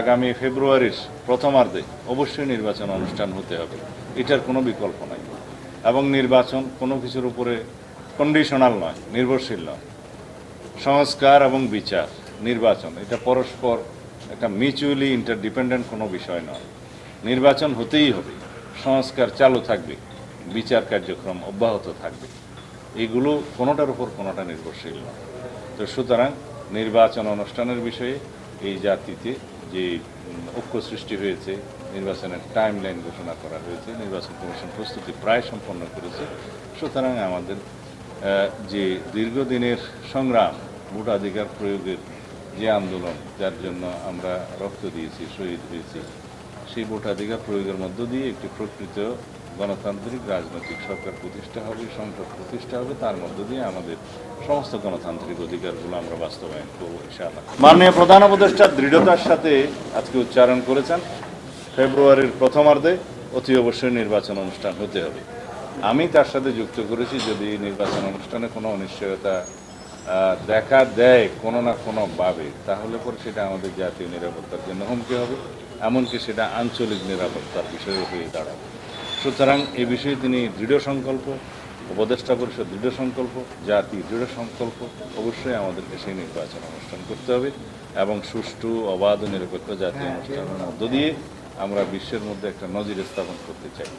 আগামী ফেব্রুয়ারির প্রথমার্ধে অবশ্যই নির্বাচন অনুষ্ঠান হতে হবে। এটার কোনো বিকল্প নাই। এবং নির্বাচন কোনো কিছুর উপরে কন্ডিশনাল নয়, নির্ভরশীল নয়। সংস্কার এবং বিচার, নির্বাচন, এটা পরস্পর একটা মিউচুয়ালি ইন্টারডিপেন্ডেন্ট কোনো বিষয় নয়। নির্বাচন হতেই হবে, সংস্কার চালু থাকবে, বিচার কার্যক্রম অব্যাহত থাকবে। এগুলো কোনোটার উপর কোনোটা নির্ভরশীল নয়। তো সুতরাং নির্বাচন অনুষ্ঠানের বিষয়ে এই জাতিতে যে ঐক্য সৃষ্টি হয়েছে, নির্বাচনের টাইম লাইন ঘোষণা করা হয়েছে, নির্বাচন কমিশন প্রস্তুতি প্রায় সম্পন্ন করেছে, সুতরাং আমাদের যে দীর্ঘদিনের সংগ্রাম, ভোটাধিকার প্রয়োগের যে আন্দোলন, যার জন্য আমরা রক্ত দিয়েছি, শহীদ হয়েছি, সেই ভোটাধিকার প্রয়োগের মধ্য দিয়ে একটি প্রকৃত গণতান্ত্রিক রাজনৈতিক সরকার প্রতিষ্ঠা হবে, সংসদ প্রতিষ্ঠা হবে, তার মধ্য দিয়ে আমাদের সমস্ত গণতান্ত্রিক অধিকারগুলো আমরা বাস্তবায়ন করব, ইনশাআল্লাহ। মাননীয় প্রধান উপদেষ্টা দৃঢ়তার সাথে আজকে উচ্চারণ করেছেন। ফেব্রুয়ারির প্রথমার্ধে অতি অবশ্যই নির্বাচন অনুষ্ঠান হতে হবে। আমি তার সাথে যুক্ত করেছি যদি নির্বাচন অনুষ্ঠানে কোনো অনিশ্চয়তা দেখা দেয় কোনো না কোনোভাবে তাহলে পরে সেটা আমাদের জাতীয় নিরাপত্তার জন্য হুমকি হবে। এমনকি সেটা আঞ্চলিক নিরাপত্তার বিষয়ে হয়ে দাঁড়াবে। সুতরাং এ বিষয়ে তিনি দৃঢ় সংকল্প উপদেষ্টা পরিষদ দৃঢ় সংকল্প জাতি দৃঢ় সংকল্প অবশ্যই আমাদেরকে সেই নির্বাচন অনুষ্ঠান করতে হবে এবং সুষ্ঠু অবাধ নিরপেক্ষ জাতীয় অনুষ্ঠানের মধ্য দিয়ে আমরা বিশ্বের মধ্যে একটা নজির স্থাপন করতে চাই।